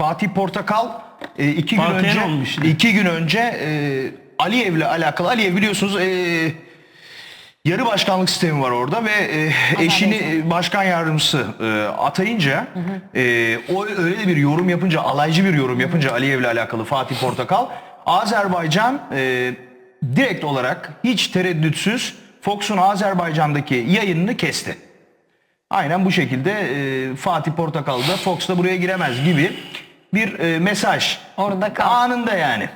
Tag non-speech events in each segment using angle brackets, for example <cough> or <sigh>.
Fatih Portakal e, iki gün Fatih'in önce olmuş iki gün önce e, Aliyev'le alakalı Aliyev biliyorsunuz e, yarı başkanlık sistemi var orada ve e, eşini e, başkan yardımcısı e, atayınca e, o öyle bir yorum yapınca alaycı bir yorum yapınca Aliyev'le alakalı Fatih Portakal Azerbaycan e, direkt olarak hiç tereddütsüz Fox'un Azerbaycan'daki yayınını kesti. Aynen bu şekilde e, Fatih Portakal da Fox da buraya giremez gibi bir e, mesaj. Orada kal. Anında yani.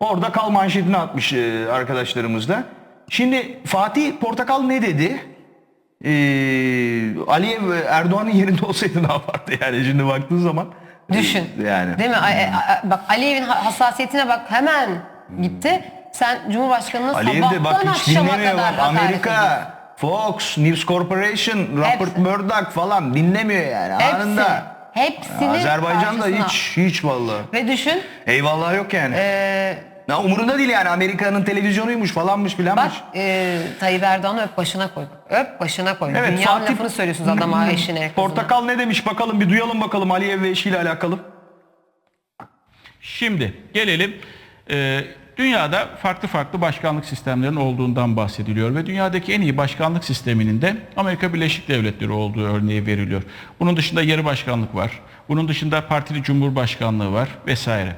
Orada kal manşetini atmış e, arkadaşlarımız da. Şimdi Fatih Portakal ne dedi? E, Aliyev Erdoğan'ın yerinde olsaydı <laughs> ne yapardı yani şimdi baktığın zaman. Düşün. E, Yani. Değil mi? A- Bak Aliyev'in ha- hassasiyetine bak hemen gitti. Sen Cumhurbaşkanı'nın sabahtan bak akşama kadar bak. Amerika, Fox, News Corporation, Rupert Hepsi. Murdoch falan dinlemiyor yani Hepsi. anında. Hepsini Azerbaycan'da karşısına. hiç hiç vallahi. Ve düşün Eyvallah yok yani. e, Ya umurunda değil yani Amerika'nın televizyonuymuş falanmış bak filanmış. e, Tayyip Erdoğan'ı öp başına koy. Öp başına koy. Evet, Dünyanın Fatih- lafını söylüyorsunuz adama eşine. kızına. Portakal ne demiş bakalım bir duyalım bakalım Aliyev ve eşiyle alakalı. Şimdi gelelim e, dünyada farklı farklı başkanlık sistemlerinin olduğundan bahsediliyor ve dünyadaki en iyi başkanlık sisteminin de Amerika Birleşik Devletleri olduğu örneği veriliyor. Bunun dışında yarı başkanlık var. Bunun dışında partili cumhurbaşkanlığı var vesaire.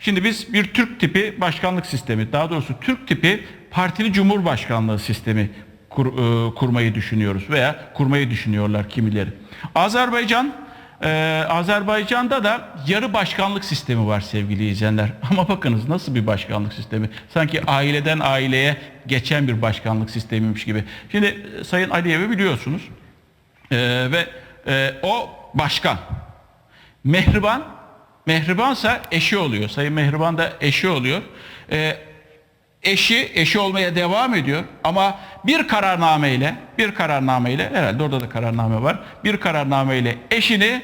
Şimdi biz bir Türk tipi başkanlık sistemi, daha doğrusu Türk tipi partili cumhurbaşkanlığı sistemi kur- e, kurmayı düşünüyoruz veya kurmayı düşünüyorlar kimileri. Azerbaycan ee, Azerbaycan'da da yarı başkanlık sistemi var sevgili izleyenler. <laughs> Ama bakınız nasıl bir başkanlık sistemi? Sanki aileden aileye geçen bir başkanlık sistemiymiş gibi. Şimdi e, Sayın Aliyev'i biliyorsunuz. Ee, ve e, o başkan. Mehriban, Mehribansa eşi oluyor. Sayın Mehriban da eşi oluyor. Ee, eşi eşi olmaya devam ediyor ama bir kararnameyle bir kararnameyle herhalde orada da kararname var. Bir kararnameyle eşini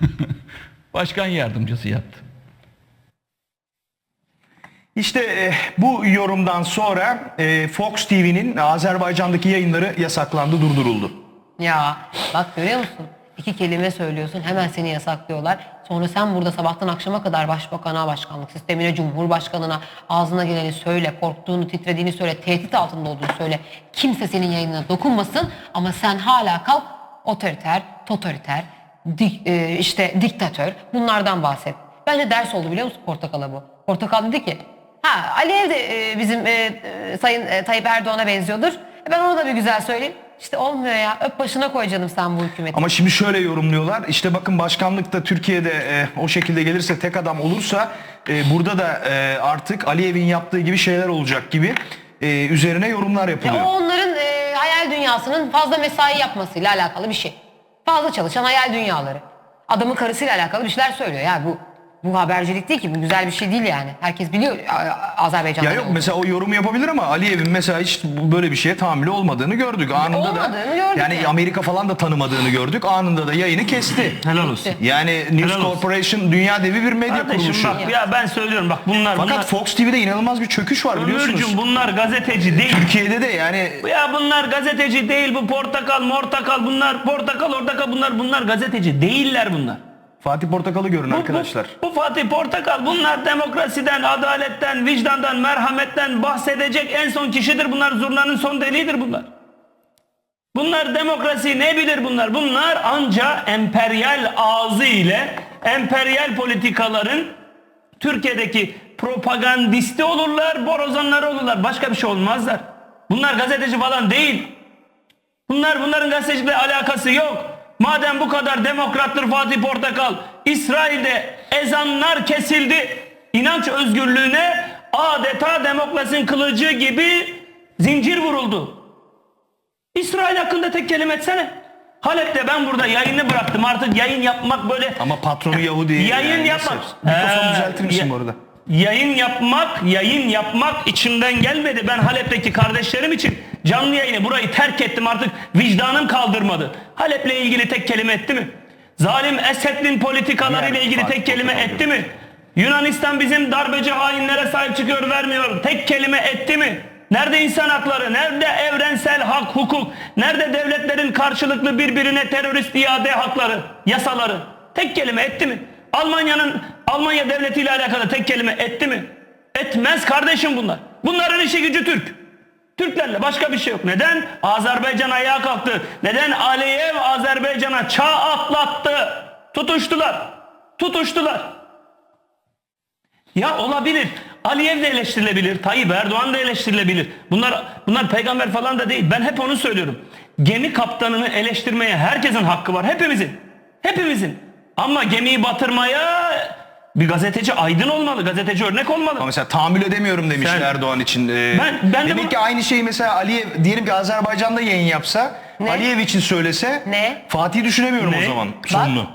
<laughs> başkan yardımcısı yaptı. İşte e, bu yorumdan sonra e, Fox TV'nin Azerbaycan'daki yayınları yasaklandı, durduruldu. Ya bak görüyor musun? İki kelime söylüyorsun hemen seni yasaklıyorlar. Sonra sen burada sabahtan akşama kadar başbakana, başkanlık sistemine, cumhurbaşkanına ağzına geleni söyle, korktuğunu, titrediğini söyle, tehdit altında olduğunu söyle. Kimse senin yayınına dokunmasın ama sen hala kalk otoriter, totaliter, dik- e, işte diktatör bunlardan bahset. Bence ders oldu biliyor musun Portakal'a bu? Portakal dedi ki ha Aliyev de e, bizim e, e, Sayın e, Tayyip Erdoğan'a benziyordur. E, ben onu da bir güzel söyleyeyim. İşte olmuyor ya. Öp başına koy canım sen bu hükümeti. Ama şimdi şöyle yorumluyorlar. İşte bakın başkanlıkta Türkiye'de e, o şekilde gelirse tek adam olursa e, burada da e, artık Aliyev'in yaptığı gibi şeyler olacak gibi e, üzerine yorumlar Ya yapılıyor. o onların e, hayal dünyasının fazla mesai yapmasıyla alakalı bir şey. Fazla çalışan hayal dünyaları. Adamın karısıyla alakalı bir şeyler söylüyor. Ya bu bu habercilik değil ki. Bu güzel bir şey değil yani. Herkes biliyor A- A- Azerbaycan'da. Ya yok mesela o yorumu yapabilir ama Aliyev'in mesela hiç böyle bir şeye tahammülü olmadığını gördük. Anında da olmadığını gördük yani yani. Amerika falan da tanımadığını gördük. Anında da yayını kesti. Helal olsun. Yani News Helal olsun. Corporation dünya devi bir medya Kardeşim kuruluşu. bak ya ben söylüyorum bak bunlar Fakat bunlar Fox TV'de inanılmaz bir çöküş var biliyorsunuz. Ömürcüm bunlar gazeteci değil. Türkiye'de de yani Ya bunlar gazeteci değil bu portakal mortakal bunlar portakal ortakal bunlar bunlar gazeteci değiller bunlar. Fatih Portakal'ı görün Bu- arkadaşlar. Bu, bu Fatih Portakal bunlar demokrasiden, adaletten, vicdandan, merhametten bahsedecek en son kişidir bunlar. Zurnanın son deliğidir bunlar. Bunlar demokrasi ne bilir bunlar? Bunlar anca emperyal ağzı ile emperyal politikaların Türkiye'deki propagandisti olurlar, borazanları olurlar. Başka bir şey olmazlar. Bunlar gazeteci falan değil. Bunlar bunların gazetecilikle alakası yok. Madem bu kadar demokrattır Fatih Portakal, İsrail'de ezanlar kesildi. İnanç özgürlüğüne adeta demokrasinin kılıcı gibi zincir vuruldu. İsrail hakkında tek kelime etsene. Halep'te ben burada yayını bıraktım. Artık yayın yapmak böyle Ama patronu Yahudi. Yayın yani yapmak. Mikrofonu Ee, düzeltir misin ya- bu arada? Yayın yapmak, yayın yapmak içimden gelmedi. Ben Halep'teki kardeşlerim için canlı yayını burayı terk ettim artık vicdanım kaldırmadı. Halep'le ilgili tek kelime etti mi? Zalim Esed'in politikalarıyla ilgili tek kelime etti mi? Yunanistan bizim darbeci hainlere sahip çıkıyor vermiyor. Tek kelime etti mi? Nerede insan hakları? Nerede evrensel hak, hukuk? Nerede devletlerin karşılıklı birbirine terörist iade hakları, yasaları? Tek kelime etti mi? Almanya'nın Almanya devletiyle alakalı tek kelime etti mi? Etmez kardeşim bunlar. Bunların işi gücü Türk. Türklerle başka bir şey yok. Neden? Azerbaycan ayağa kalktı. Neden Aliyev Azerbaycan'a çağ atlattı? Tutuştular. Tutuştular. Ya olabilir. Aliyev de eleştirilebilir. Tayyip Erdoğan da eleştirilebilir. Bunlar bunlar peygamber falan da değil. Ben hep onu söylüyorum. Gemi kaptanını eleştirmeye herkesin hakkı var. Hepimizin. Hepimizin. Ama gemiyi batırmaya bir gazeteci aydın olmalı. Gazeteci örnek olmalı. Ama mesela tahammül edemiyorum demiş Sen- Erdoğan için. Ee, Ben- ben de demek bu- ki aynı şeyi mesela Aliyev diyelim ki Azerbaycan'da yayın yapsa Ne? Aliyev için söylese Ne? Fatih düşünemiyorum Ne? o zaman sonunu.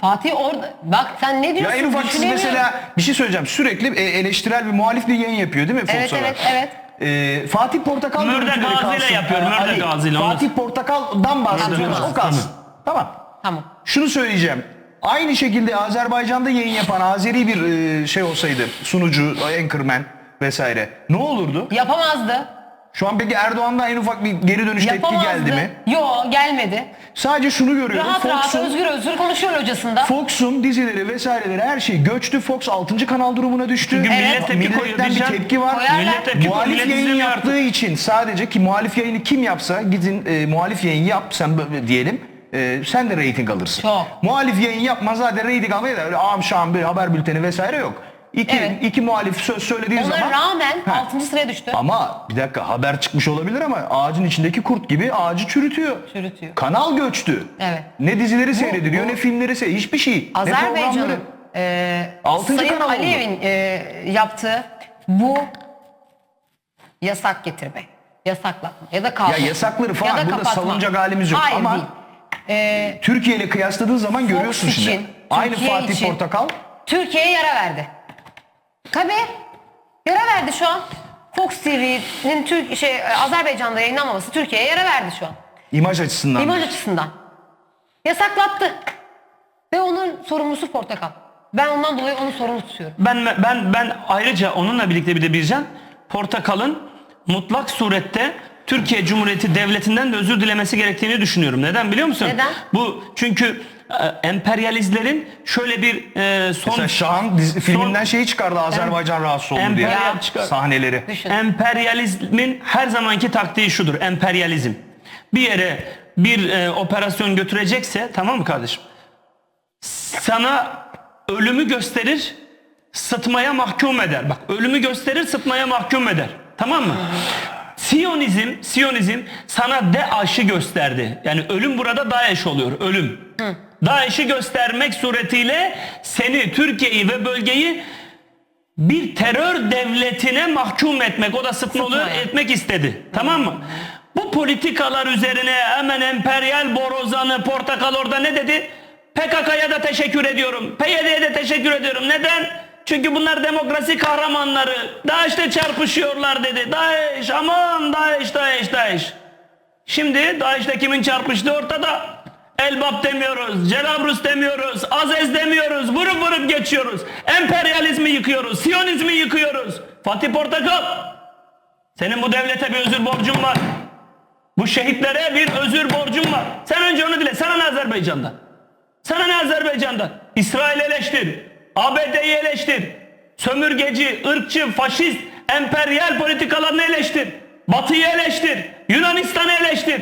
Fatih orada bak sen ne Ya diyorsun? en ufak siz Düşünemiyorum. mesela bir şey söyleyeceğim. Sürekli e, eleştirel bir muhalif bir yayın yapıyor değil mi Fox Evet, Haber? evet, evet. Ee, Fatih Portakal Mürde görüntüleri Gazi ile kalsın. yapıyor, Mürde Ali, Gazi ile, Fatih Portakal'dan bahsediyoruz. Tamam. O kalsın. Tamam. Tamam. Şunu söyleyeceğim. Aynı şekilde Azerbaycan'da yayın yapan Azeri bir e, şey olsaydı, sunucu, anchorman vesaire ne olurdu? Yapamazdı. Şu an peki Erdoğan'dan en ufak bir geri dönüş tepki Yapamazdı. geldi mi? Yo gelmedi. Sadece şunu görüyorum. Rahat rahat Fox'un özgür özgür konuşuyor hocasında. Fox'un dizileri vesaireleri her şey göçtü. Fox 6. kanal durumuna düştü. Çünkü millet Evet. tepki koyuyor. Milletten bir tepki var. Koyarlar. Millet tepki koyuyor. Muhalif Millet yayın izlemiyor artık. yaptığı için sadece ki muhalif yayını kim yapsa gidin e, muhalif yayın yap sen böyle diyelim. E, sen de reyting alırsın. Çok. Muhalif yayın yapma zaten reyting almaya da öyle ağam şam bir haber bülteni vesaire yok. İki, Evet. iki muhalif söz söylediği Ona zaman. rağmen Ha. 6. sıraya düştü. Ama bir dakika haber çıkmış olabilir ama ağacın içindeki kurt gibi ağacı çürütüyor. Çürütüyor. Kanal göçtü. Evet. Ne dizileri seyrediliyor bu- ne filmleri seyrediyor. Hiçbir şey. ne programları. Azerbaycan'ın e, Altıncı Sayın kanal oldu. Aliyev'in e, yaptığı bu yasak getirme, yasaklatma ya da kaldırma. Ya yasakları falan burada kapatma. savunacak halimiz yok Hayır ama- değil. E, Türkiye ile kıyasladığın zaman görüyorsun Fox şimdi. için, Aynı Türkiye Fatih için Portakal. Türkiye'ye yara verdi. Tabii. Yara verdi şu an. Fox TV'nin Türk şey Azerbaycan'da yayınlanmaması Türkiye'ye yara verdi şu an. imaj açısından. İmaj açısından. Yasaklattı. Ve onun sorumlusu Portakal. Ben ondan dolayı onu sorumlu tutuyorum. Ben ben ben ayrıca onunla birlikte bir de Bircan Portakal'ın mutlak surette Türkiye Cumhuriyeti Devleti'nden de özür dilemesi gerektiğini düşünüyorum. Neden biliyor musun? Neden? Bu çünkü e, emperyalistlerin şöyle bir e, son Mesela Şahan dizi, filminden son- şeyi çıkardı Azerbaycan rahatsız oldu diye. Emperyal çıkar. Sahneleri. Düşün. Emperyalizmin her zamanki taktiği şudur. Emperyalizm. Bir yere bir e, operasyon götürecekse tamam mı kardeşim? Sana ölümü gösterir, sıtmaya mahkum eder. Bak ölümü gösterir, sıtmaya mahkum eder. Tamam mı? Siyonizm, Siyonizm sana DAEŞ'i gösterdi. Yani ölüm burada DAEŞ oluyor, ölüm. DAEŞ'i göstermek suretiyle seni, Türkiye'yi ve bölgeyi bir terör devletine mahkum etmek, o da Sıtmaya. etmek istedi. Tamam mı? Bu politikalar üzerine hemen emperyal borazanı Portakal orada ne dedi? PKK'ya da teşekkür ediyorum. PYD'ye de teşekkür ediyorum. Neden? Çünkü bunlar demokrasi kahramanları. DAEŞ'te çarpışıyorlar dedi. DAEŞ aman DAEŞ DAEŞ DAEŞ. Şimdi DAEŞ'te kimin çarpıştığı ortada. Elbap demiyoruz, Celabrus demiyoruz, Azez demiyoruz, vurup vurup geçiyoruz. Emperyalizmi yıkıyoruz, Siyonizmi yıkıyoruz. Fatih Portakal, senin bu devlete bir özür borcun var. Bu şehitlere bir özür borcun var. Sen önce onu dile. Sana ne Azerbaycan'dan? Sana ne Azerbaycan'dan? İsrail eleştir. ABD'yi eleştir. Sömürgeci, ırkçı, faşist, emperyal politikalarını eleştir. Batı'yı eleştir. Yunanistan'ı eleştir.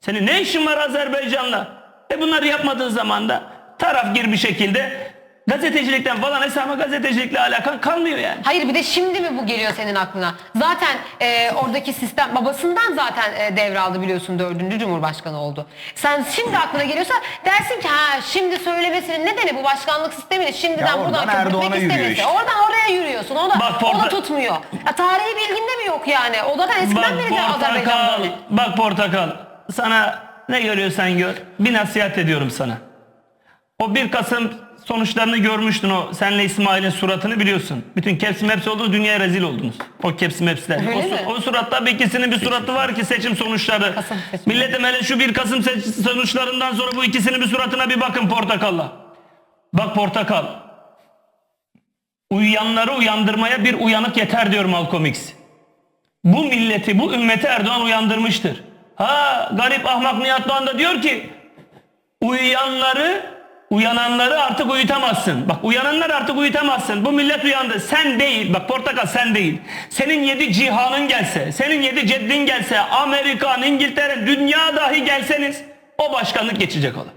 Senin ne işin var Azerbaycan'la? E bunları yapmadığın zaman da taraf gir bir şekilde gazetecilikten falan hesaba gazetecilikle alakan kalmıyor yani. Hayır bir de şimdi mi bu geliyor senin aklına? Zaten e, oradaki sistem babasından zaten e, devraldı biliyorsun dördüncü cumhurbaşkanı oldu. Sen şimdi aklına geliyorsa dersin ki ha şimdi söylemesinin nedeni bu başkanlık sistemini şimdiden Ya buradan oradan Erdoğan'a köpürtmek yürüyor istemesi. işte. Oradan oraya yürüyorsun. O da, Bak o da Porta- tutmuyor. Ya, tarihi bilginde mi yok yani? O zaten eskiden beri de Azerbaycan portakal, böyle. bak portakal. Sana ne görüyorsan gör. Bir nasihat ediyorum sana. O 1 Kasım sonuçlarını görmüştün o senle İsmail'in suratını biliyorsun. Bütün Caps Maps oldu dünyaya rezil oldunuz. O Caps Maps'ler. Öyle O, su- mi? o suratta bir ikisinin bir suratı var ki seçim sonuçları. Kasım. Milletim hele şu 1 Kasım sonuçlarından sonra bu ikisinin bir suratına bir bakın portakalla. Bak portakal. Uyuyanları uyandırmaya bir uyanık yeter diyor Malcolm X. Bu milleti, bu ümmeti Erdoğan uyandırmıştır. Ha garip ahmak Nihat Doğan da diyor ki uyuyanları uyananları artık uyutamazsın. Bak uyananları artık uyutamazsın. Bu millet uyandı. Sen değil. Bak portakal sen değil. Senin yedi cihanın gelse, senin yedi ceddin gelse, Amerikan, İngiltere, dünya dahi gelseniz o başkanlık geçecek olan.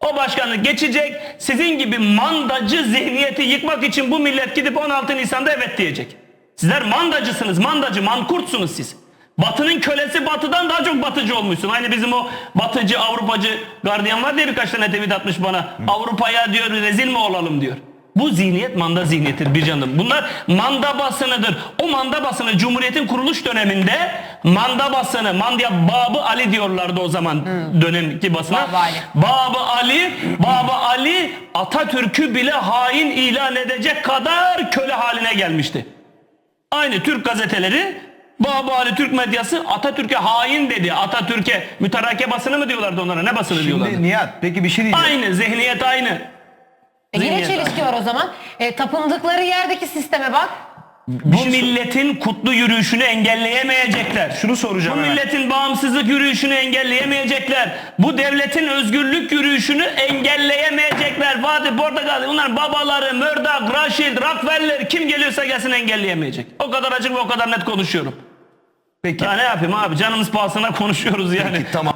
O başkanlık geçecek. Sizin gibi mandacı zihniyeti yıkmak için bu millet gidip 16 Nisan'da evet diyecek. Sizler mandacısınız, mandacı, mankurtsunuz siz. Batının kölesi batıdan daha çok batıcı olmuşsun. Aynı bizim o batıcı, Avrupacı gardiyan var diye birkaç tane tweet atmış bana. Avrupa'ya diyor rezil mi olalım diyor. Bu zihniyet manda zihniyetidir bir canım. Bunlar manda basınıdır. O manda basını Cumhuriyet'in kuruluş döneminde manda basını, mandya Babı Ali diyorlardı o zaman dönemki basına. Babı Ali. Babı Ali, Babı Ali Atatürk'ü bile hain ilan edecek kadar köle haline gelmişti. Aynı Türk gazeteleri Babı Ali Türk medyası Atatürk'e hain dedi. Atatürk'e mütarake basını mı diyorlardı onlara? Ne basını diyorlardı? Şimdi Nihat peki bir şey diyeceğim. Aynı zihniyet aynı. E yine Zihniyet çelişki var o zaman. E, tapındıkları yerdeki sisteme bak. Bu milletin kutlu yürüyüşünü engelleyemeyecekler. Şunu soracağım Bu hemen. milletin bağımsızlık yürüyüşünü engelleyemeyecekler. Bu devletin özgürlük yürüyüşünü engelleyemeyecekler. Fatih Portakal, bunlar babaları, Murdoch, Rashid, Rockefeller kim geliyorsa gelsin engelleyemeyecek. O kadar açık ve o kadar net konuşuyorum. Peki. Ya ne yapayım abi canımız pahasına konuşuyoruz yani. Tamam.